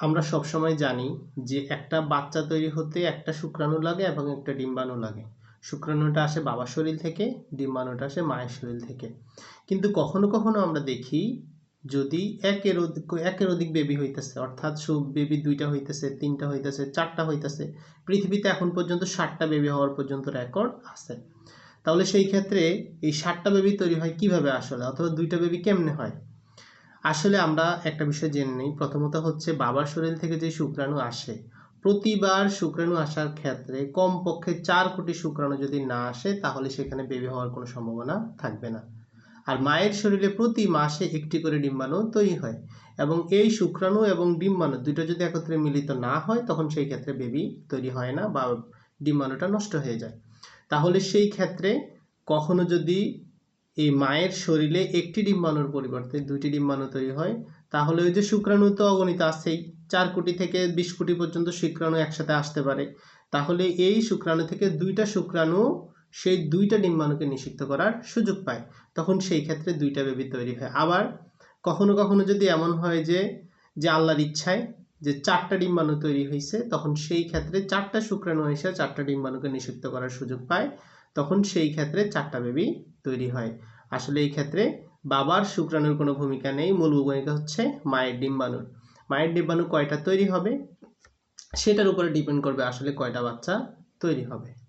আমরা সবসময় জানি যে একটা বাচ্চা তৈরি হতে একটা শুক্রাণু লাগে এবং একটা ডিম্বাণু লাগে। শুক্রাণুটা আসে বাবার শরীর থেকে, ডিম্বাণুটা আসে মায়ের শরীর থেকে। কিন্তু কখনো কখনো আমরা দেখি যদি একের অধিক একের অধিক বেবি হইতেছে, অর্থাৎ সব বেবি দুইটা হইতেছে, তিনটা হইতেছে, চারটা হইতেছে, পৃথিবীতে এখন পর্যন্ত ষাটটা বেবি হওয়ার পর্যন্ত রেকর্ড আছে। তাহলে সেই ক্ষেত্রে এই ষাটটা বেবি তৈরি হয় কীভাবে আসলে? অথবা দুইটা বেবি কেমনে হয়? আসলে আমরা একটা বিষয় জেনে নিই। প্রথমত হচ্ছে বাবার শরীর থেকে যে শুক্রাণু আসে, প্রতিবার শুক্রাণু আসার ক্ষেত্রে কমপক্ষে চার কোটি শুক্রাণু যদি না আসে, তাহলে সেখানে বেবি হওয়ার কোনো সম্ভাবনা থাকবে না। আর মায়ের শরীরে প্রতি মাসে একটি করে ডিম্বাণু তৈরি হয় এবং এই শুক্রাণু এবং ডিম্বাণু দুটো যদি একত্রে মিলিত না হয়, তখন সেই ক্ষেত্রে বেবি তৈরি হয় না বা ডিম্বাণুটা নষ্ট হয়ে যায়। তাহলে সেই ক্ষেত্রে কখনো যদি এই মায়ের শরীরে একটি ডিম্বাণুর পরিবর্তে দুইটি ডিম্বাণু তৈরি হয়। তাহলে ওই যে শুক্রাণু তো অগণিত আছেই, চার কোটি থেকে বিশ কোটি পর্যন্ত শুক্রাণু একসাথে আসতে পারে। তাহলে এই শুক্রাণু থেকে দুইটা শুক্রাণু সেই দুইটা ডিম্বাণুকে নিষিক্ত করার সুযোগ পায়। তখন সেই ক্ষেত্রে দুইটা বেবি তৈরি হয়। আবার কখনো কখনো যদি এমন হয় যে যে আল্লাহর ইচ্ছায় যে চারটা ডিম্বাণু তৈরি হয়েছে তখন সেই ক্ষেত্রে চারটা শুক্রাণু এসে চারটা ডিম্বাণুকে নিষিক্ত করার সুযোগ পায়। তখন সেই ক্ষেত্রে চারটা বেবি তৈরি হয়। আসলে এই ক্ষেত্রে বাবার শুক্রাণুর কোনো ভূমিকা নেই, মূল ভূমিকা হচ্ছে মায়ের ডিম্বাণুর মায়ের ডিম্বাণু কয়টা তৈরি হবে? সেটার উপরে ডিপেন্ড করবে আসলে কয়টা বাচ্চা তৈরি হবে।